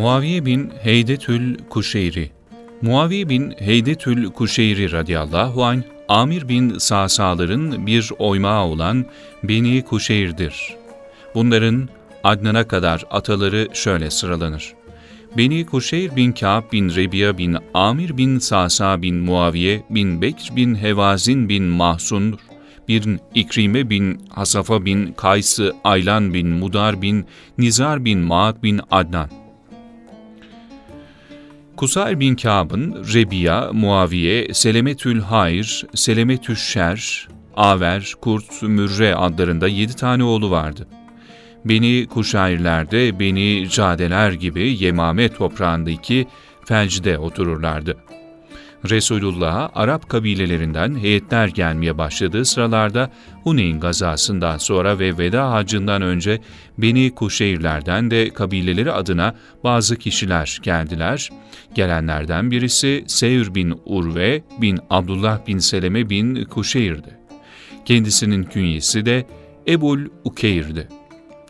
Muaviye bin Heydetül Kuşeyri Muaviye bin Heydetül Kuşeyri radıyallahu anh, Amir bin Sa'saların bir oymağı olan Beni Kuşeyr'dir. Bunların Adnan'a kadar ataları şöyle sıralanır. Beni Kuşeyr bin Ka'b bin Rebiya bin Amir bin Sa'sa bin Muaviye bin Bekr bin Hevazin bin Mahsun'dur. Bir İkrime bin Hasafa bin Kaysı Aylan bin Mudar bin Nizar bin Ma'ad bin Adnan. Kusayr bin Kâb'ın Rebiya, Muaviye, Selemetül Hayr, Selemetül Şer, Aver, Kurt, Mürre adlarında yedi tane oğlu vardı. Beni Kuşayrlerde, Beni Cadeler gibi Yemame toprağındaki felcide otururlardı. Resulullah'a Arap kabilelerinden heyetler gelmeye başladığı sıralarda Huneyn gazasından sonra ve veda hacından önce Beni Kuşeyrlerden de kabileleri adına bazı kişiler geldiler. Gelenlerden birisi Sevr bin Urve bin Abdullah bin Seleme bin Kuşeyr'di. Kendisinin künyesi de Ebul Ukeyr'di.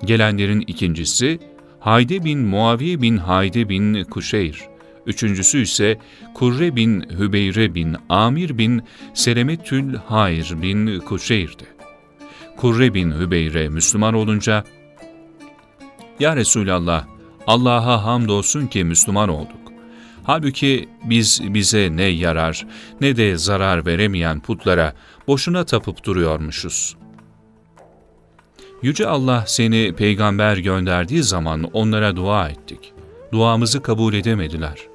Gelenlerin ikincisi Hayde bin Muaviye bin Hayde bin Kuşeyr. Üçüncüsü ise Kurre bin Hübeyre bin Amir bin Selemetül Hayr bin Kuşeyr'di. Kurre bin Hübeyre Müslüman olunca, ''Ya Resulallah, Allah'a hamdolsun ki Müslüman olduk. Halbuki biz bize ne yarar ne de zarar veremeyen putlara boşuna tapıp duruyormuşuz.'' Yüce Allah seni peygamber gönderdiği zaman onlara dua ettik. Duamızı kabul edemediler.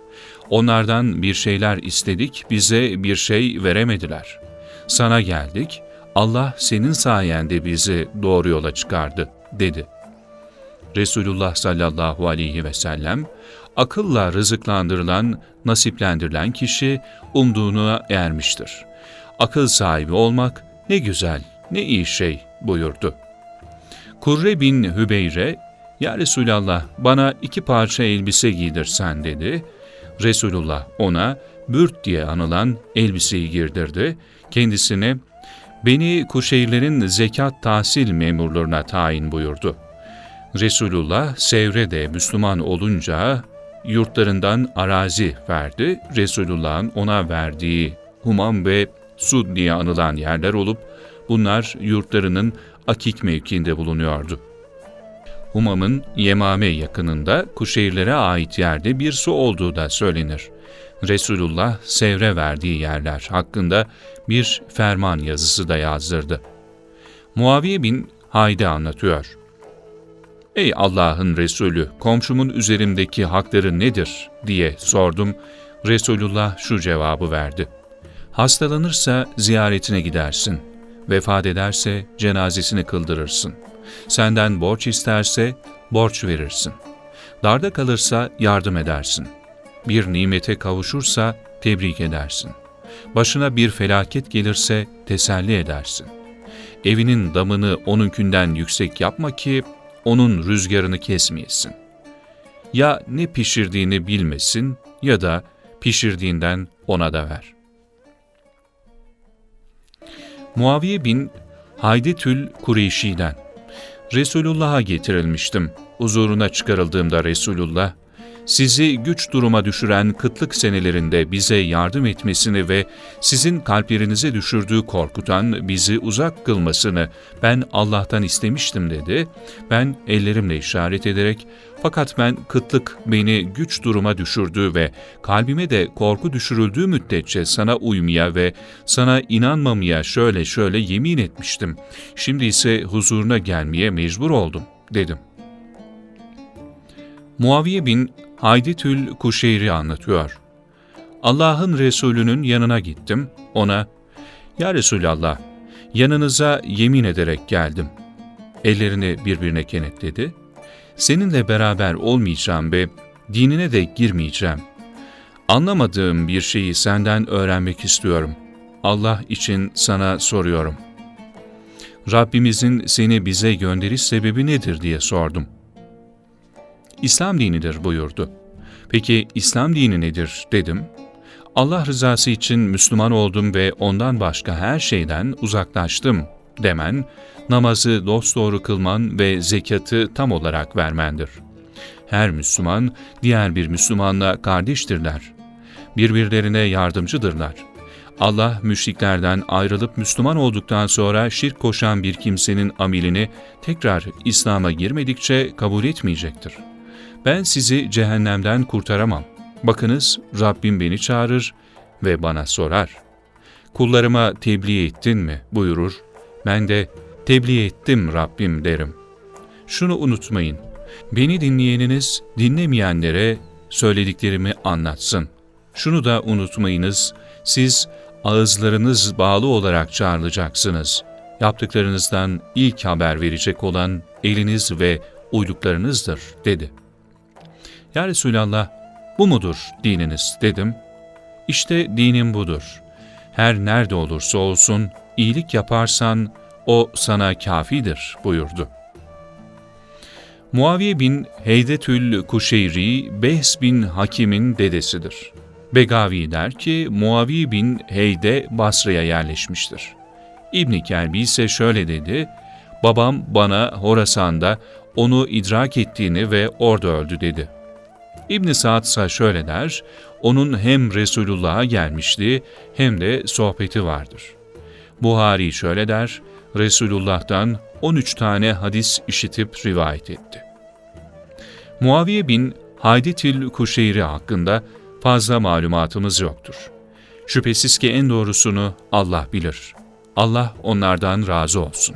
Onlardan bir şeyler istedik, bize bir şey veremediler. Sana geldik, Allah senin sayende bizi doğru yola çıkardı, dedi. Resulullah sallallahu aleyhi ve sellem, akılla rızıklandırılan, nasiplendirilen kişi umduğuna ermiştir. Akıl sahibi olmak ne güzel, ne iyi şey buyurdu. Kurre bin Hübeyre, ''Ya Resulallah bana iki parça elbise giydirsen.'' dedi. Resulullah ona bürt diye anılan elbiseyi girdirdi. Kendisine beni Kuşeylerin zekat tahsil memurlarına tayin buyurdu. Resulullah Sevre'de Müslüman olunca yurtlarından arazi verdi. Resulullah'ın ona verdiği Humam ve Sud diye anılan yerler olup bunlar yurtlarının Akik mevkiinde bulunuyordu. Humam'ın Yemame yakınında Kuşehirlere ait yerde bir su olduğu da söylenir. Resulullah sevre verdiği yerler hakkında bir ferman yazısı da yazdırdı. Muaviye bin Hayde anlatıyor. Ey Allah'ın Resulü, komşumun üzerimdeki hakları nedir diye sordum. Resulullah şu cevabı verdi. Hastalanırsa ziyaretine gidersin. Vefat ederse cenazesini kıldırırsın. Senden borç isterse borç verirsin. Darda kalırsa yardım edersin. Bir nimete kavuşursa tebrik edersin. Başına bir felaket gelirse teselli edersin. Evinin damını onunkinden yüksek yapma ki onun rüzgarını kesmeyesin. Ya ne pişirdiğini bilmesin ya da pişirdiğinden ona da ver. Muaviye bin Haydetül Kureyşi'den Resulullah'a getirilmiştim. Huzuruna çıkarıldığımda Resulullah, sizi güç duruma düşüren kıtlık senelerinde bize yardım etmesini ve sizin kalplerinize düşürdüğü korkutan bizi uzak kılmasını ben Allah'tan istemiştim dedi. Ben ellerimle işaret ederek fakat ben kıtlık beni güç duruma düşürdü ve kalbime de korku düşürüldüğü müddetçe sana uymaya ve sana inanmamaya şöyle şöyle yemin etmiştim. Şimdi ise huzuruna gelmeye mecbur oldum dedim. Muaviye bin Haydetül Kuşeyri anlatıyor. Allah'ın Resulü'nün yanına gittim. Ona, ''Ya Resulallah, yanınıza yemin ederek geldim.'' Ellerini birbirine kenetledi. ''Seninle beraber olmayacağım ve dinine de girmeyeceğim. Anlamadığım bir şeyi senden öğrenmek istiyorum. Allah için sana soruyorum. Rabbimizin seni bize gönderiş sebebi nedir diye sordum. İslam dinidir buyurdu. Peki İslam dini nedir dedim. Allah rızası için Müslüman oldum ve ondan başka her şeyden uzaklaştım demen, namazı dosdoğru kılman ve zekatı tam olarak vermendir. Her Müslüman, diğer bir Müslümanla kardeştirler. Birbirlerine yardımcıdırlar. Allah müşriklerden ayrılıp Müslüman olduktan sonra şirk koşan bir kimsenin amelini tekrar İslam'a girmedikçe kabul etmeyecektir. Ben sizi cehennemden kurtaramam. Bakınız Rabbim beni çağırır ve bana sorar. Kullarıma tebliğ ettin mi buyurur. Ben de tebliğ ettim Rabbim derim. Şunu unutmayın. Beni dinleyeniniz dinlemeyenlere söylediklerimi anlatsın. Şunu da unutmayınız. Siz ağızlarınız bağlı olarak çağrılacaksınız. Yaptıklarınızdan ilk haber verecek olan eliniz ve uyduklarınızdır dedi. Ya Resulallah bu mudur dininiz dedim. İşte dinim budur. Her nerede olursa olsun iyilik yaparsan o sana kafidir buyurdu. Muaviye bin Heydetül Kuşeyri, Behs bin Hakim'in dedesidir. Begavi der ki Muavi bin Heyde Basra'ya yerleşmiştir. İbn Kelbi ise şöyle dedi, babam bana Horasan'da onu idrak ettiğini ve orada öldü dedi. İbn Sa'd ise şöyle der, onun hem Resulullah'a gelmişti hem de sohbeti vardır. Buhari şöyle der, Resulullah'tan 13 tane hadis işitip rivayet etti. Muaviye bin Haydetil Kuşeyri hakkında fazla malumatımız yoktur. Şüphesiz ki en doğrusunu Allah bilir. Allah onlardan razı olsun.